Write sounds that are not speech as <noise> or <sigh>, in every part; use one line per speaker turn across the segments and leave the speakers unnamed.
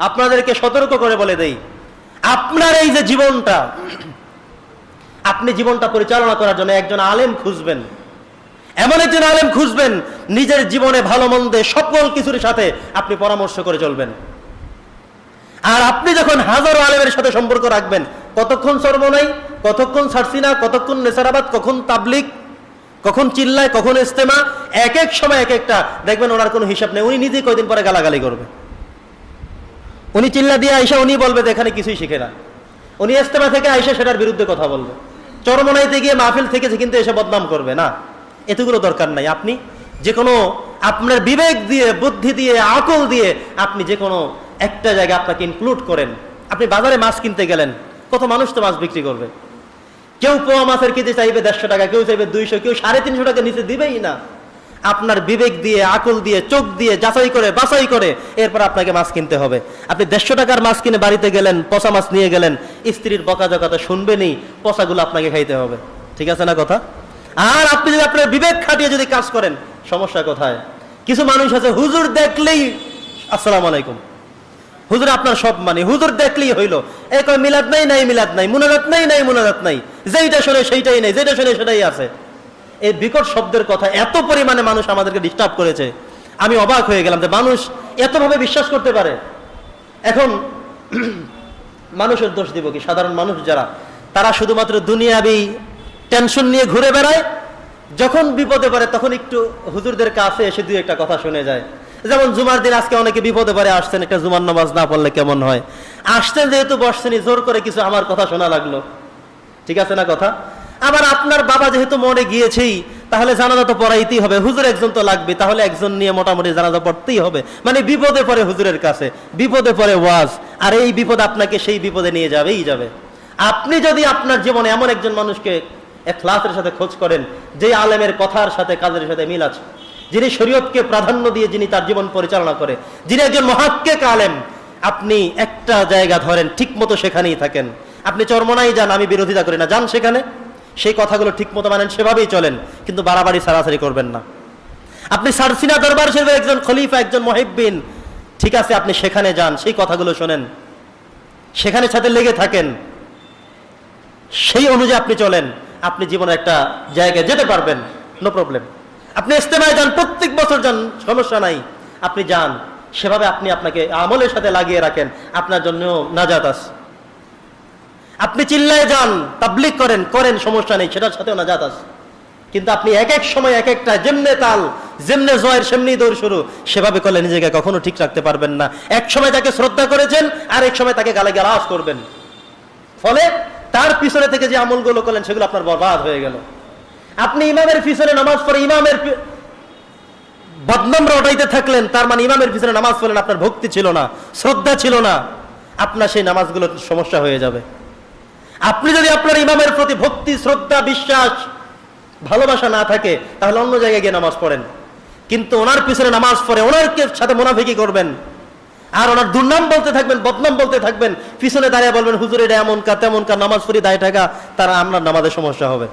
আপনাদেরকে সতর্ক করে বলে দেই, আপনার এই যে জীবনটা, আপনি জীবনটা পরিচালনা করার জন্য একজন আলেম খুঁজবেন। এমন একজন আলেম খুঁজবেন, নিজের জীবনে ভালো মন্দে সকল কিছুর সাথে আপনি পরামর্শ করে চলবেন। আর আপনি যখন হাজারো আলেমের সাথে সম্পর্ক রাখবেন, কতক্ষণ সর্বনাই, কতক্ষণ সারসিনা, কতক্ষণ নেসারাবাদ, কখন তাবলিক কখন চিল্লায়, কখন ইস্তেমা, এক এক সময় এক একটা, দেখবেন ওনার কোনো হিসাব নেই, উনি নিজেই কয়দিন পরে গালাগালি করবে। উনি চিল্লা দিয়ে আইসা উনি বলবে যে এখানে কিছুই শিখে না। উনি ইস্তেমা থেকে আইসা সেটার বিরুদ্ধে কথা বলবে। চরমনাইতে গিয়ে মাহফিল থেকেছে কিন্তু এসে বদনাম করবে না। এতগুলো দরকার নাই। আপনি যে কোনো আপনার বিবেক দিয়ে, বুদ্ধি দিয়ে, আকল দিয়ে আপনি যে কোনো একটা জায়গায় আপনাকে ইনক্লুড করেন। আপনি বাজারে মাছ কিনতে গেলেন, কত মানুষ তো মাছ বিক্রি করবে। কেউ পোয়া মাছের কেজি চাইবে দেড়শো টাকা, কেউ চাইবে দুইশো, কেউ সাড়ে তিনশো টাকা নিচে দিবেই না। আপনার বিবেক দিয়ে, আকল দিয়ে, চোখ দিয়ে যাচাই করে, বাছাই করে এরপর আপনাকে মাছ কিনতে হবে। আপনি দেড়শো টাকার মাছ কিনে বাড়িতে গেলেন, পচা মাছ নিয়ে গেলেন, স্ত্রীর বকা জকা তো শুনবেনই, পচাগুলো আপনাকে খাইতে হবে। ঠিক আছে না কথা? আর আপনি যদি আপনার বিবেক খাটিয়ে যদি কাজ করেন, সমস্যা কোথায়? কিছু মানুষ আছে, হুজুর দেখলেই, আসসালামু আলাইকুম। হুজুর আপনার সব মানে হুজুর দেখলেই হইল। এ কয়, মিলাদ নাই নাই, মিলাদ নাই, মুনাজাত নাই নাই, মুনাজাত নাই। যেইটা শোনে সেইটাই নাই যেটা শোনে সেটাই আছে। এই বিকট শব্দের কথা এত পরিমাণে মানুষ আমাদেরকে ডিস্টার্ব করেছে। আমি অবাক হয়ে গেলাম যে মানুষ এতভাবে বিশ্বাস করতে পারে। এখন <clears throat> মানুষের দোষ দিব কি? সাধারণ মানুষ যারা, তারা শুধুমাত্র দুনিয়াবি টেনশন নিয়ে ঘুরে বেড়ায়। যখন বিপদে পড়ে তখন একটু হুজুরদের কাছে এসে দুই একটা কথা শুনে যায়। যেমন জুমার দিন আজকে অনেকে বিপদে পড়ে, আসছেন একটা জুমার নামাজ না পড়লে কেমন হয়? আসছেন যেহেতু বসছেনই, জোর করে কিছু আমার কথা শোনা লাগল। ঠিক আছে না কথা? আবার আপনার বাবা যেহেতু মনে গিয়েছেই, তাহলে জানাজা তো পড়াইতেই হবে। হুজুর একজন তো লাগবে, তাহলে একজন নিয়ে মোটামুটি জানাজা পড়তেই হবে। মানে বিপদে পড়ে হুজুরের কাছে, বিপদে পড়ে ওয়াজ, আর এই বিপদ আপনাকে সেই বিপদে নিয়ে যাবেই যাবে। আপনি যদি আপনার জীবনে এমন একজন মানুষকে এখলাসের সাথে খোঁজ করেন যে আলেমের কথার সাথে, কাজের সাথে মিল আছে, যিনি শরীয়তকে প্রাধান্য দিয়ে যিনি তার জীবন পরিচালনা করে, যিনি একজন মহাক্কেক আলেম, আপনি একটা জায়গা ধরেন ঠিক মতো সেখানেই থাকেন। আপনি চরমনাই যান, আমি বিরোধিতা করি না, যান সেখানে। সেই কথাগুলো ঠিক মতো মানেন, সেভাবেই চলেন, কিন্তু বাড়াবাড়ি, সারাসারি করবেন না। আপনি সারসিনা দরবার শরীফের একজন খলিফা, একজন মহিব্বিন, ঠিক আছে, আপনি সেখানে যান, সেই কথাগুলো শোনেন। সেখানে সাথে লেগে থাকেন। সেই অনুযায়ী আপনি চলেন, আপনি জীবনে একটা জায়গায় যেতে পারবেন নো প্রবলেম আপনি ইস্তেমায় যান, প্রত্যেক বছর যান, সমস্যা নাই, আপনি যান। সেভাবে আপনি আপনাকে আমলের সাথে লাগিয়ে রাখেন, আপনার জন্য নাজাত আছে। আপনি চিল্লায় যান তাবলিক করেন করেন, সমস্যা নেই, সেটার সাথেও নাজাত আছে। কিন্তু আপনি এক এক সময়, এক একটা যেমনে তাল, যেমনে জয়ের সেমনি দৌড় শুরু, সেভাবে করলে নিজেকে কখনো ঠিক রাখতে পারবেন না। এক সময় তাকে শ্রদ্ধা করেছেন, আর এক সময় তাকে গালে গালাস করবেন। ফলে তার পিছনে থেকে যে আমলগুলো করলেন, সেগুলো আপনার বরবাদ হয়ে গেল। আপনি ইমামের পিছনে নামাজ পড়ে, ইমামের বদনাম রটাইতে থাকলেন, তার মানে ইমামের পিছনে নামাজ পড়লেন, আপনার ভক্তি ছিল না, শ্রদ্ধা ছিল না। আপনার সেই নামাজগুলোর সমস্যা হয়ে যাবে। আপনি যদি আপনার ইমামের প্রতি ভক্তি, শ্রদ্ধা, বিশ্বাস, ভালোবাসা না থাকে, তাহলে অন্য জায়গায় গিয়ে নামাজ পড়েন। কিন্তু ওনার পিছনে নামাজ পড়ে ওনার সাথে মোনাফিকি করবেন। আর ওনার দুর্নাম বলতে থাকবেন, বদনাম বলতে থাকবেন, পিছনে দাঁড়িয়ে বলবেন, হুজুর, এটা এমন কা, তেমন কা, নামাজ পড়ি দায় টাকা তারা আপনার নামাজের সমস্যা হবে।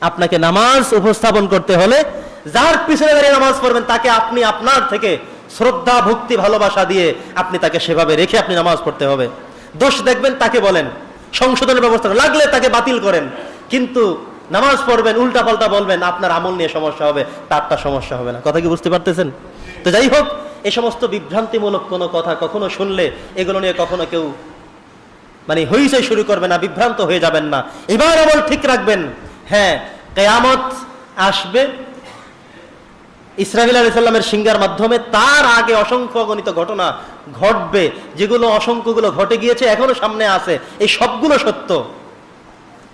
আপনাকে নামাজ উপস্থাপন করতে হলে যার পিছনে দাঁড়িয়ে নামাজ পড়বেন, তাকে আপনি আপনার থেকে শ্রদ্ধা, ভক্তি, ভালোবাসা দিয়ে আপনি তাকে সেভাবে রেখে আপনি নামাজ পড়তে হবে। দোষ দেখবেন, তাকে বলেন। সংশোধনের ব্যবস্থা লাগলে তাকে বাতিল করেন। কিন্তু নামাজ পড়বেন উল্টা পাল্টা বলবেন, আপনার আমল নিয়ে সমস্যা হবে, তারটা সমস্যা হবে না। কথা কি বুঝতে পারতেছেন? তো যাই হোক, এই সমস্ত বিভ্রান্তিমূলক কোনো কথা কখনো শুনলে এগুলো নিয়ে কখনো কেউ মানে হইচই শুরু করবে না, বিভ্রান্ত হয়ে যাবেন না। এবার আমল ঠিক রাখবেন। হ্যাঁ কেয়ামত আসবে ইসরাফিল আলি সাল্লামের সিঙ্গার মাধ্যমে তার আগে অসংখ্য অগণিত ঘটনা ঘটবে, যেগুলো অসংখ্যগুলো ঘটে গিয়েছে, এখনও সামনে আছে। এই সবগুলো সত্য।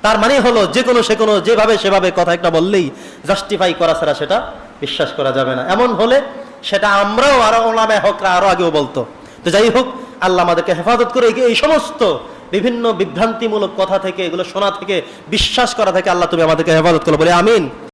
তার মানে হলো যে কোনো সে কোনো, যেভাবে সেভাবে কথা একটা বললেই জাস্টিফাই করা ছাড়া সেটা বিশ্বাস করা যাবে না। এমন হলে সেটা আমরাও আরও ওলামে হকরা আরও আগেও বলতো। তো যাই হোক, আল্লাহ আমাদেরকে হেফাজত করে এই সমস্ত বিভিন্ন বিভ্রান্তিমূলক কথা থেকে, এগুলো শোনা থেকে, বিশ্বাস করা থেকে আল্লাহ তুমি আমাদেরকে হেফাজত করো বলে আমিন।